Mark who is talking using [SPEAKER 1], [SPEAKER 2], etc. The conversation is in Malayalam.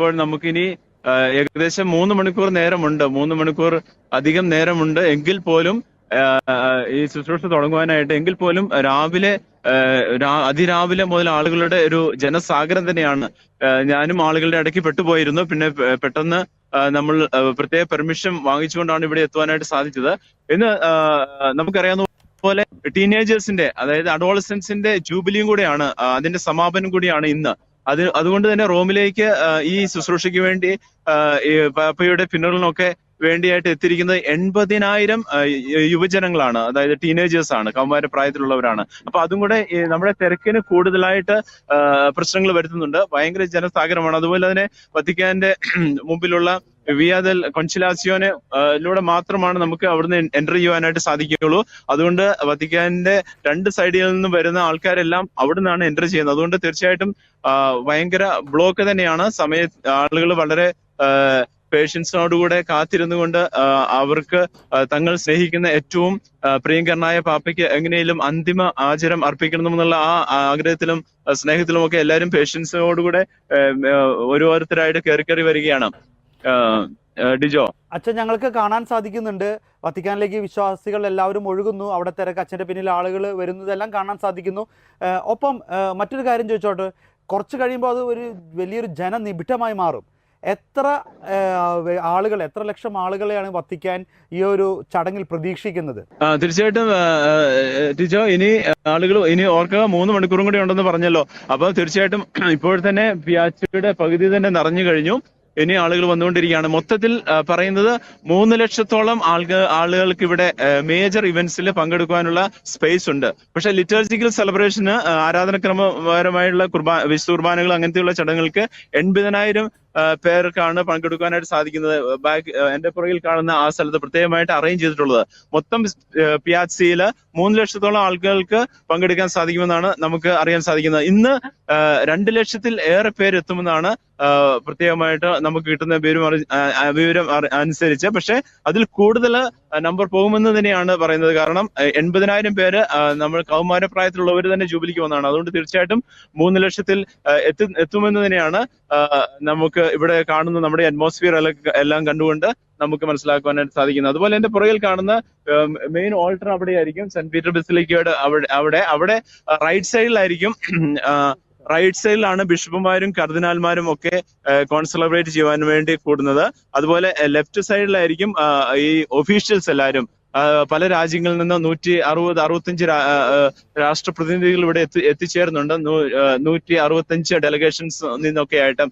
[SPEAKER 1] ഇപ്പോൾ നമുക്കിനി ഏകദേശം മൂന്ന് മണിക്കൂർ നേരമുണ്ട്. മൂന്ന് മണിക്കൂർ അധികം നേരമുണ്ട്. എങ്കിൽ പോലും ഈ ശുശ്രൂഷ തുടങ്ങുവാനായിട്ട് എങ്കിൽ പോലും രാവിലെ അതിരാവിലെ മുതൽ ആളുകളുടെ ഒരു ജനസാഗരം തന്നെയാണ്. ഞാനും ആളുകളുടെ ഇടയ്ക്ക് പെട്ടുപോയിരുന്നു. പിന്നെ പെട്ടെന്ന് നമ്മൾ പ്രത്യേക പെർമിഷൻ വാങ്ങിച്ചുകൊണ്ടാണ് ഇവിടെ എത്തുവാനായിട്ട് സാധിച്ചത്. ഇന്ന് നമുക്കറിയാവുന്ന പോലെ ടീനേജേഴ്സിന്റെ അതായത് അഡോളസൻസിന്റെ ജൂബിലിയും കൂടെയാണ് അതിന്റെ സമാപനം കൂടിയാണ് ഇന്ന്. അത് അതുകൊണ്ട് തന്നെ റോമിലേക്ക് ഈ ശുശ്രൂഷയ്ക്ക് വേണ്ടി പാപ്പയുടെ ഫിനറലിനൊക്കെ വേണ്ടിയായിട്ട് എത്തിയിരിക്കുന്നത് എൺപതിനായിരം യുവജനങ്ങളാണ്. അതായത് ടീനേജേഴ്സ് ആണ് കൗമാര പ്രായത്തിലുള്ളവരാണ്. അപ്പൊ അതും കൂടെ നമ്മുടെ തിരക്കിന് കൂടുതലായിട്ട് പ്രശ്നങ്ങൾ വരുത്തുന്നുണ്ട്. ഭയങ്കര ജനസാഗരമാണ്. അതുപോലെ തന്നെ വത്തിക്കാന്റെ മുമ്പിലുള്ള വിയാദൽ കൊൻസിലാസിയോനെ ലൂടെ മാത്രമാണ് നമുക്ക് അവിടുന്ന് എന്റർ ചെയ്യുവാനായിട്ട് സാധിക്കുകയുള്ളൂ. അതുകൊണ്ട് വത്തിക്കാന്റെ രണ്ട് സൈഡിൽ നിന്നും വരുന്ന ആൾക്കാരെല്ലാം അവിടെ നിന്നാണ് എന്റർ ചെയ്യുന്നത്. അതുകൊണ്ട് തീർച്ചയായിട്ടും ഭയങ്കര ബ്ലോക്ക് തന്നെയാണ്. സമയ ആളുകൾ വളരെ പേഷ്യൻസിനോടുകൂടെ കാത്തിരുന്നുകൊണ്ട് അവർക്ക് തങ്ങൾ സ്നേഹിക്കുന്ന ഏറ്റവും പ്രിയങ്കരനായ പാപ്പയ്ക്ക് എങ്ങനെയും അന്തിമ ആചരം അർപ്പിക്കണമെന്നുള്ള ആ ആഗ്രഹത്തിലും സ്നേഹത്തിലും ഒക്കെ എല്ലാവരും പേഷ്യൻസിനോടുകൂടെ ഓരോരുത്തരായിട്ട് കയറി കയറി വരികയാണ്. ഡിജോ.
[SPEAKER 2] അച്ഛൻ ഞങ്ങൾക്ക് കാണാൻ സാധിക്കുന്നുണ്ട്. വത്തിക്കാനിലേക്ക് വിശ്വാസികൾ എല്ലാവരും ഒഴുകുന്നു. അവിടെ തിരക്ക് അച്ഛന്റെ പിന്നിൽ ആളുകൾ വരുന്നതെല്ലാം കാണാൻ സാധിക്കുന്നു. ഒപ്പം മറ്റൊരു കാര്യം ചോദിച്ചോട്ടെ. കുറച്ച് കഴിയുമ്പോൾ അത് ഒരു വലിയൊരു ജനനിബിഡമായി മാറും. എത്ര ആളുകൾ എത്ര ലക്ഷം ആളുകളെയാണ് വത്തിക്കാൻ ഈ ഒരു ചടങ്ങിൽ പ്രതീക്ഷിക്കുന്നത്?
[SPEAKER 1] തീർച്ചയായിട്ടും ടിജോ ഇനി ആളുകൾ ഇനി ഓർക്കുക മൂന്ന് മണിക്കൂറും കൂടി ഉണ്ടെന്ന് പറഞ്ഞല്ലോ. അപ്പൊ തീർച്ചയായിട്ടും ഇപ്പോൾ തന്നെ പിയാച്ചയുടെ പകുതി തന്നെ നിറഞ്ഞു കഴിഞ്ഞു. ഇനി ആളുകൾ വന്നുകൊണ്ടിരിക്കുകയാണ്. മൊത്തത്തിൽ പറയുന്നത് മൂന്ന് ലക്ഷത്തോളം ആൾക്ക് ആളുകൾക്ക് ഇവിടെ മേജർ ഇവന്റ്സിൽ പങ്കെടുക്കാനുള്ള സ്പേസ് ഉണ്ട്. പക്ഷെ ലിറ്റർജിക്കൽ സെലിബ്രേഷന് ആരാധനക്രമപരമായുള്ള കുർബാ വിശുദ്ധ കുർബാനകൾ അങ്ങനത്തെയുള്ള ചടങ്ങുകൾക്ക് എൺപതിനായിരം പേർക്കാണ് പങ്കെടുക്കാനായിട്ട് സാധിക്കുന്നത്. ബാക്ക് എന്റെ പുറകിൽ കാണുന്ന ആ സ്ഥലത്ത് പ്രത്യേകമായിട്ട് അറേഞ്ച് ചെയ്തിട്ടുള്ളത്. മൊത്തം പിയാച്ചിയിൽ മൂന്ന് ലക്ഷത്തോളം ആളുകൾക്ക് പങ്കെടുക്കാൻ സാധിക്കുമെന്നാണ് നമുക്ക് അറിയാൻ സാധിക്കുന്നത്. ഇന്ന് രണ്ട് ലക്ഷത്തിൽ ഏറെ പേര് എത്തുമെന്നാണ് പ്രത്യേകമായിട്ട് നമുക്ക് കിട്ടുന്ന വിവരം വിവരം അനുസരിച്ച്. പക്ഷെ അതിൽ കൂടുതൽ നമ്പർ പോകുമെന്ന് തന്നെയാണ് പറയുന്നത്. കാരണം എൺപതിനായിരം പേര് നമ്മൾ കൗമാരപ്രായത്തിലുള്ളവർ തന്നെ ജൂബിലിക്ക് വന്നതാണ്. അതുകൊണ്ട് തീർച്ചയായിട്ടും മൂന്ന് ലക്ഷത്തിൽ എത്തി എത്തുമെന്ന് തന്നെയാണ് നമുക്ക് ഇവിടെ കാണുന്ന നമ്മുടെ അറ്റ്മോസ്ഫിയർ എല്ലാം കണ്ടുകൊണ്ട് നമുക്ക് മനസ്സിലാക്കുവാനായിട്ട് സാധിക്കുന്നത്. അതുപോലെ എന്റെ പുറകിൽ കാണുന്ന മെയിൻ ഓൾട്ടർ അവിടെയായിരിക്കും. സെന്റ് പീറ്റർ ബസിലിക്കയുടെ അവിടെ അവിടെ അവിടെ റൈറ്റ് സൈഡിലായിരിക്കും റൈറ്റ് സൈഡിലാണ് ബിഷപ്പുമാരും കർദിനാൽമാരും ഒക്കെ കോൺസെലബ്രേറ്റ് ചെയ്യാൻ വേണ്ടി കൂടുന്നത്. അതുപോലെ ലെഫ്റ്റ് സൈഡിലായിരിക്കും ഈ ഒഫീഷ്യൽസ് എല്ലാവരും പല രാജ്യങ്ങളിൽ നിന്ന് നൂറ്റി അറുപത് അറുപത്തഞ്ച് രാഷ്ട്രപ്രതിനിധികൾ ഇവിടെ എത്തി എത്തിച്ചേരുന്നുണ്ട് നൂറ്റി അറുപത്തഞ്ച് ഡെലിഗേഷൻസ് നിന്നൊക്കെ ആയിട്ട്